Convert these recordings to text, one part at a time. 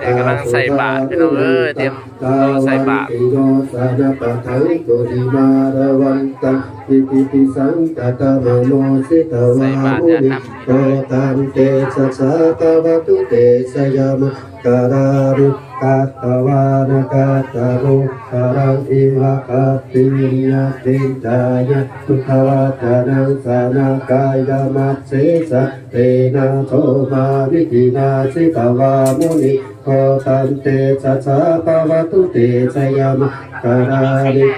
เอกกำลังใส่บาตรพี่น้องเอ้ยเตรียมตัวใส่บาตรโยสานปะทังตุริมาระวันตังปิปิปิสังกตมโนสิตวามุนิโัตามกรารุกัตวานกัตารุการังอิวะกัปปิยะติจายะสุขวัจนังสานากายมัสเสสะเตนะโทมาวิธินาสิตวามุนิโตตันเตสะสะตวตุเตสยามะการาริ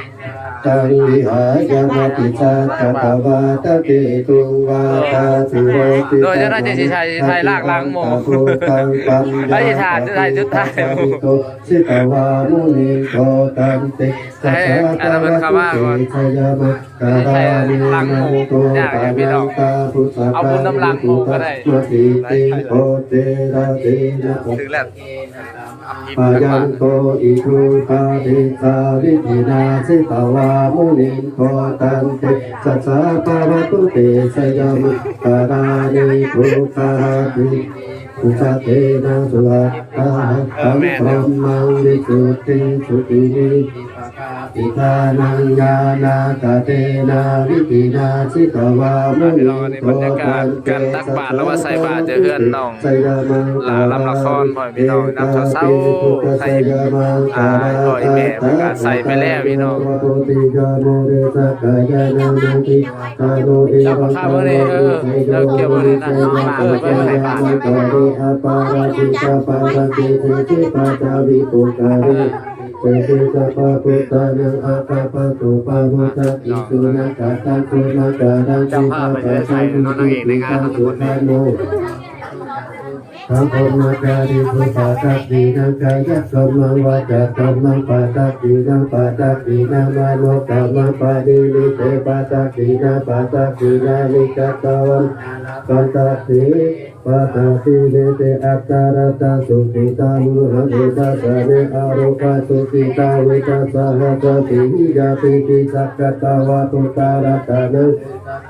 ตังวิหายามาติชาตตาวาตะเกตุวาตาสิโรติโดยเจ้าหน้าที่ชัยชัยลากล้างหมู่ไอ้ทานไอ้ชุดไทยหมู่สิตาวามุนีโตตันติสัสสะตาวะตุเตชยามะการานินังโมตุปานังตาพุทธะมาติติโอเตระเตนะถึงแล้ว ยังโตอิทุปาติสาวิธินาสิตาวามุนิโตตันติสัสสะปะวะตุเตสยามการานิทุกาติอุชาเตนะสุลาตาตังพรหมังวิสุทธิสุติ นิอิทานังญาณากเตนะวิธินาสิตวามุนิโตตันติสัสสะปะวะตุเตสยามหลาลำละครพ่อพี่น้องนำเศร้าๆให้อ่าพ่อแม่ประกาศใส่ไปแล้วพี่น้องจับข้าวเลยเออเลิกเกี่ยวเลยนะมาเออไปใส่บาตรไปปาราติจาปาราติ เทติปาจาวิปุการิเตาปาปุตตานังอาคาปะตุปาวุตติสุนักาตังสุนักาดังจิปาปะสังคุติตังสุทาโนสังคมาจาริสุปาตักดีนังกายะสมมวาจาสมมปาตักดีนังปาตักดีนังมาโนกามังปาดิลิเตปาตักดีนังปาตักดีนาลิกัตตวันปันตักดีปาตักดีเลเตอัตตารตาสุขิตามุหะเดตาสะเนอารุปาสุขิตาเวตาสหะจติหิยาติปิสักกตาวะตุตารตานัง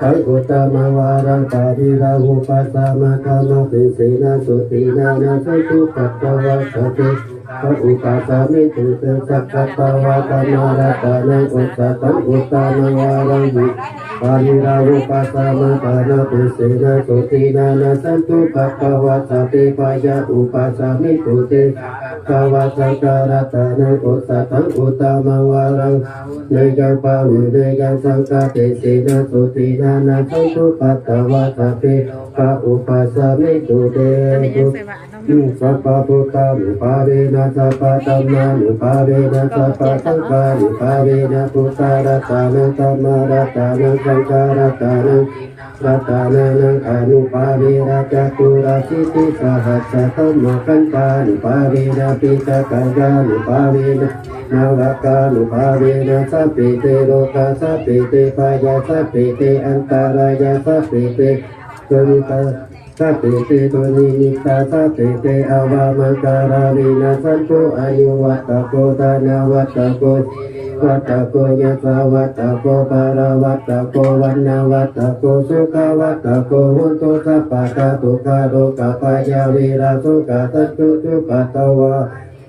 ขังกุตมาวารังปาริราหุปัสสมะกามะปิสีนาสุตินานาสัตุปัตตวะสติพระอุปัสสมิตุสักกตวะตมาราตานังอุตตะตังอุตตมาวารัง ปาริราหุปัสสะมาปะกาปิสีนาสุตินานาสันตุปัตตวะสติปายะอุปัสสะมิตุเตสวะสังการตานังอุตตะตังอุตตมาวารังเนยังปาวิเนยังสังฆาติสีนาสุตินานาสังตุปัตตวะสัพเพปะอุปัสสะมิตุเตตุยุ สัพพะพุทธานุภาเวนะสัพพะธัมมานุภาเวนะสัพพะสังฆานุภาเวนะพุทธารัตานังธัมมารัตานังสังฆารัตานังรัตานังอนุภาเวนะจัตุราสิติสหัสสะธัมมกันตานุภาเวนะปิตะกัญญานุภาเวนะนารักานุภาเวนะสัพเพเตโลกาสัพเพเตปายาสัพเพเตอันตารายาสัพเพเตตุตา สัพพิเตตุนินิตาสัพพิเตอวามังการาวินาสันตุอายุวัตตโกตานาวัตตโกวัตตโกยะสาวัตตโกปาราวัตตโกวันนาวัตตโกสุขวัตตโกหุตุสัพพะตาตุกาโลกาปายาวีราสุขะสัจจุจุปัตตวะ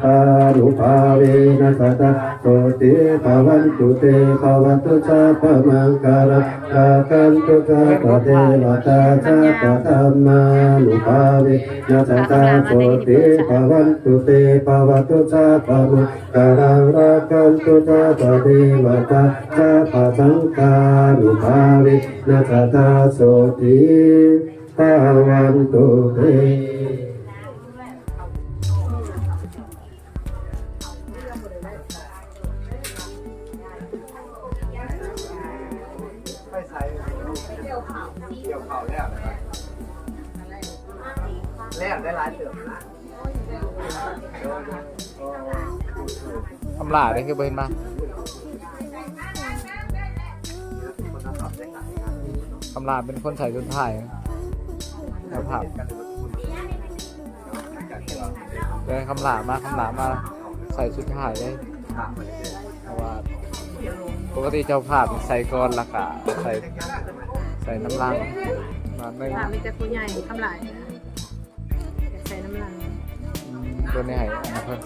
ยสิติกานังราปัสตาคายสุขปรังสิริอายุจาวันสุติอาวันตุเตปวะตุสะปะมังคารังรังตุสะปะเทวตาสะปะพุทธานุภาเวนะสัตตะโสติภาวันตุเตภาวันตุสะปมังคารังรักังตุสะปเทวตาสะปธัมมานุภาเวนะสัตตะโสติภาวันตุเตภาวันตุสะปมังคารังรักังตุสะปเทวตาสะปะสังฆานุภาเวนะสัตตะโสติภาวันตุเต เกี่ยวเขาแล้วนะครับแล้วได้ร้านเดือนะำลาได้คือเบนมาอำลาเป็นคนใส่ชุดไทยแล้วผับเดินคำหลามาคำหลามาใส่ชุดไทยได้เพราะว่าปกติเจ้าภาพใส่กรอนละกะใส่ ส่น้ำลังมาหนึ่งถามมีแต่ผู้ใหญ่ทำหลายนะอยากใส่น้ำลายอืมตัวนี้ให้นะเพิ่น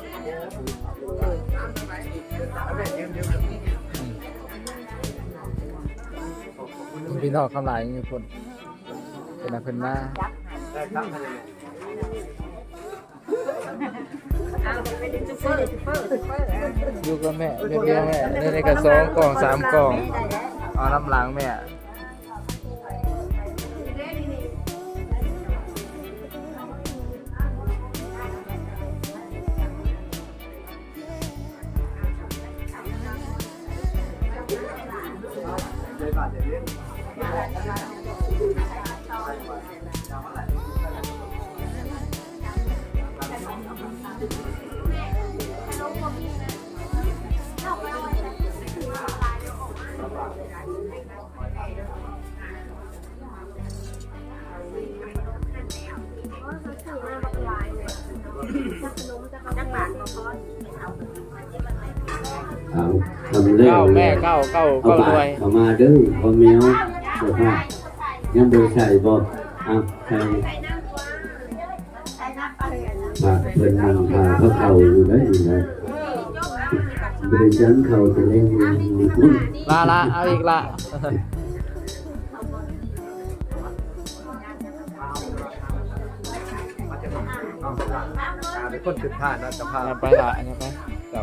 พี่น้องคำรามมีคนเป็นอะไรเพิ่นมาซุปเปอร์ซุปเปอร์ซุปเปอร์อยู่กับแม่เรียบเรียงแม่ในในกระสองกล่องสามกล่องเอาน้ำล้างแม่ เอาทำเรื่อเก้างแม่เก้าเก้าเอาเก้าบารวยเข้ามาเด้อพ่อแมว เจ้าค่ะยังบ่ใส่บ่เอาใส่ฝากเพิ่นนั่งพาเขาเข้าอยู่ได้อยู่นะบริจันเข้าจะเล่นอยู่ลาละเอาอีกละเป็นคนจุดท่านะจะพาเอาไปละเอาไปเจ้า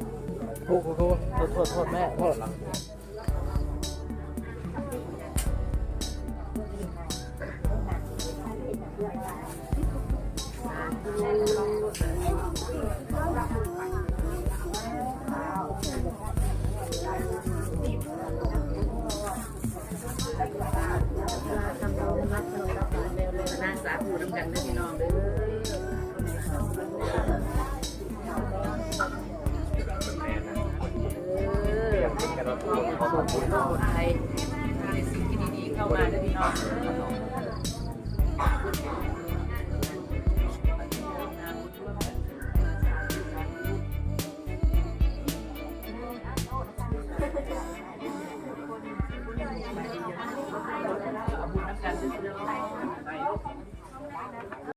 อ้โหโทษโทษแม่โทษสาธุน้ำกันนะพี่น้องเด้ Yeah.